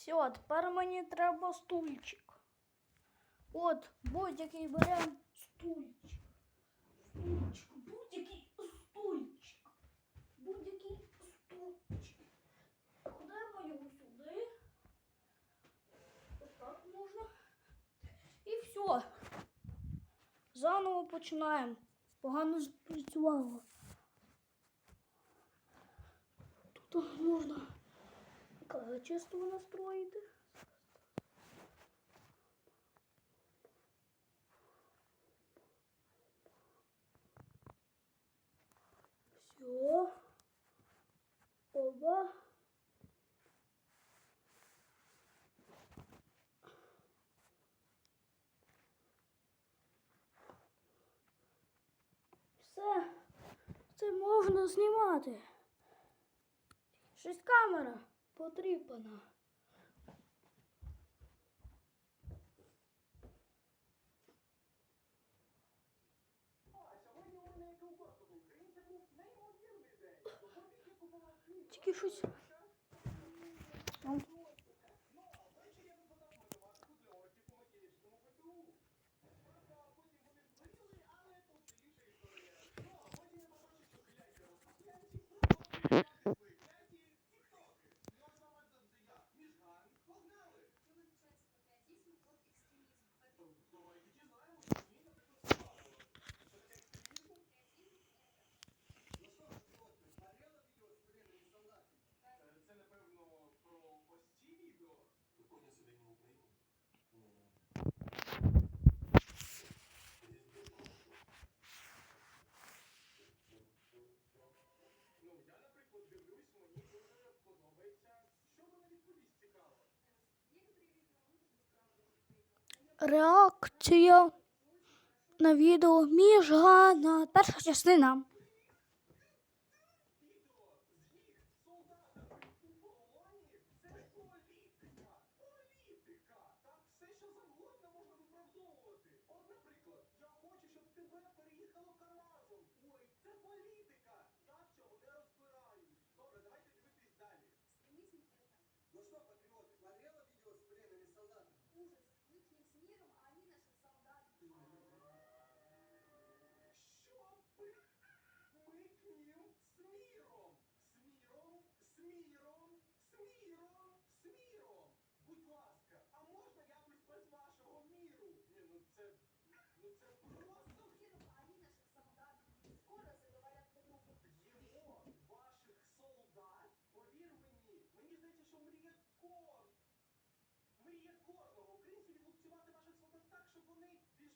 Все, тепер мені треба стульчик. От, будь-який беремо стульчик. Стульчик, будь-який стульчик. Будь-який стульчик. Кладемо його сюди. Ось так можна. І все. Заново починаємо. Погано спрацювало. Тут можна качество настроїти. Все. Оба. Все, це можна знімати. Щось камера потріпана. Тільки щось. реакція на відео між Гана. Перша частина.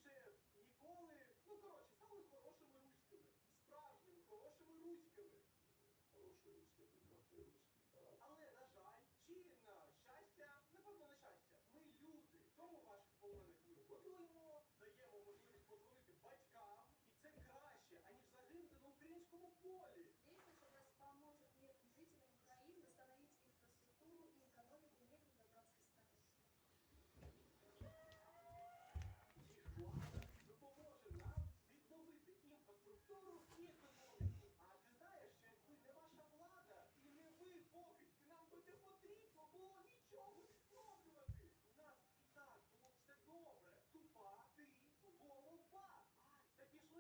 більше ніколи, ну коротше, стали хорошими руськими. Справжніми, хорошими руськими. Хороші руськими ти руські. Але, на жаль, чи на щастя, напевно, на щастя, ми люди, тому ваших полонених ми готуємо, даємо можливість подзвонити батькам, і це краще, аніж загинути на українському полі.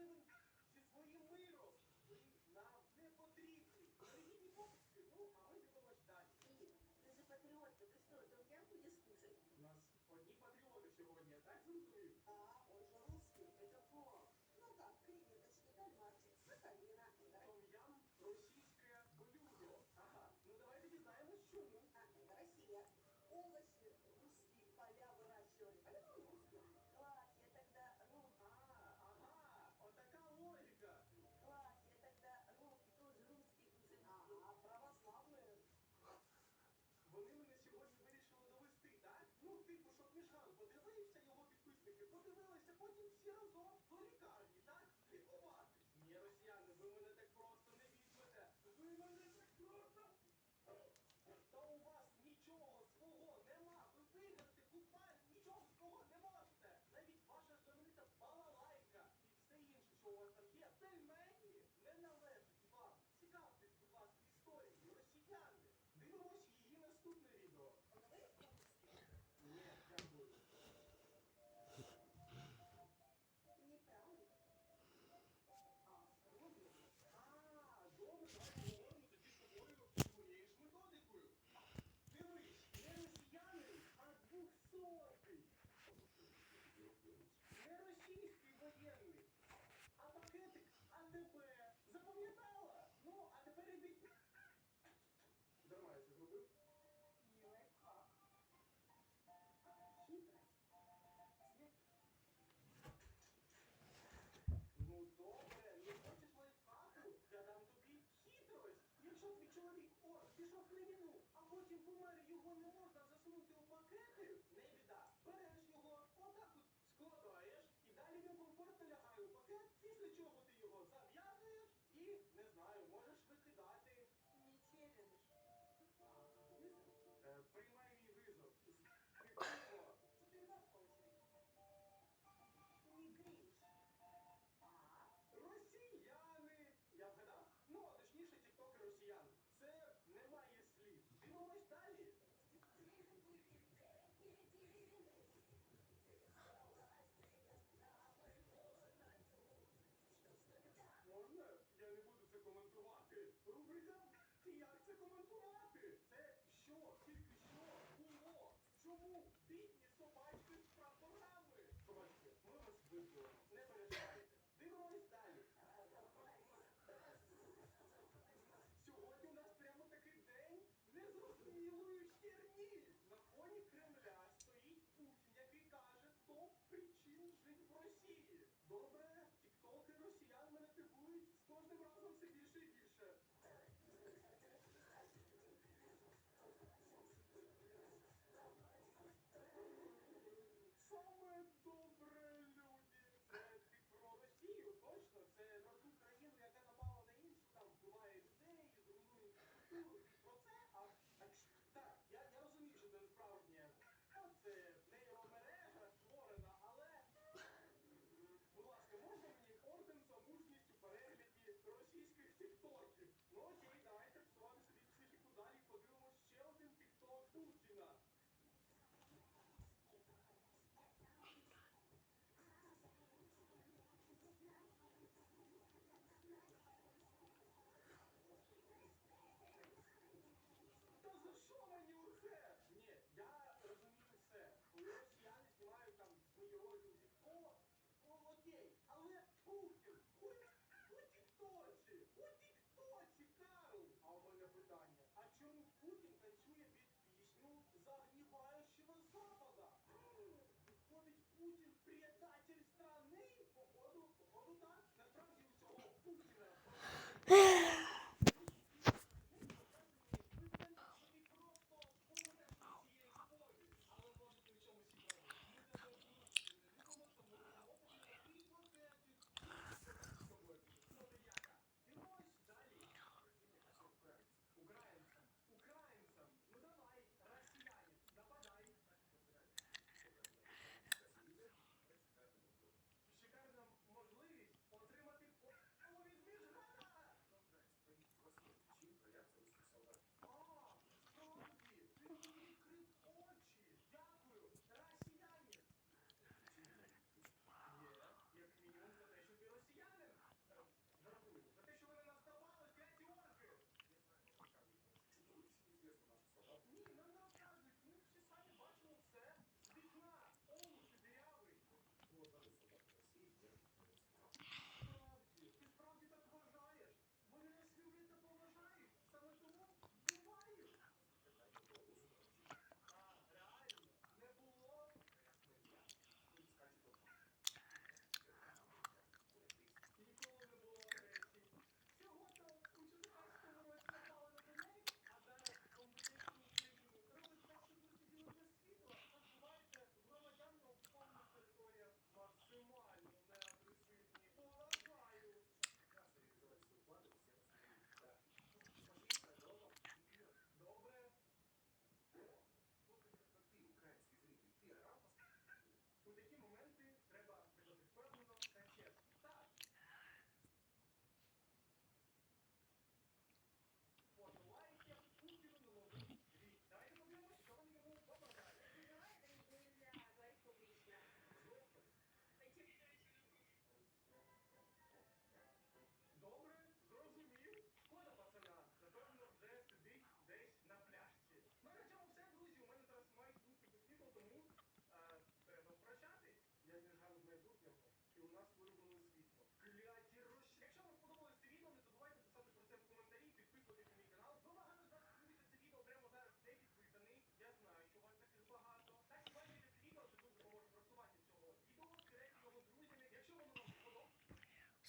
зробили зі своїм миром. Ви нам не потрібні. Дорогі хлопці, ну, а ми дивимось далі. Ти же патріот, ти що, там я будеш слушати? У нас одні патріоти сьогодні, я так зрозумів? Так. підписники подивилися, потім всі разом. хоче вмер, його не можна І як це коментувати? Це що тільки що було? Чому бідні собачки з прапорами? Собачки, ми вас вибили. Не переживайте. Дивимось далі. Сьогодні у нас прямо такий день незрозумілої херні. На фоні Кремля стоїть Путін, який каже топ причин жити в Росії. Добре. showing you what's there.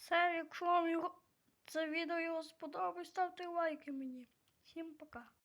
все. Якщо вам його це відео його сподобалось, ставте лайки мені. Всім пока.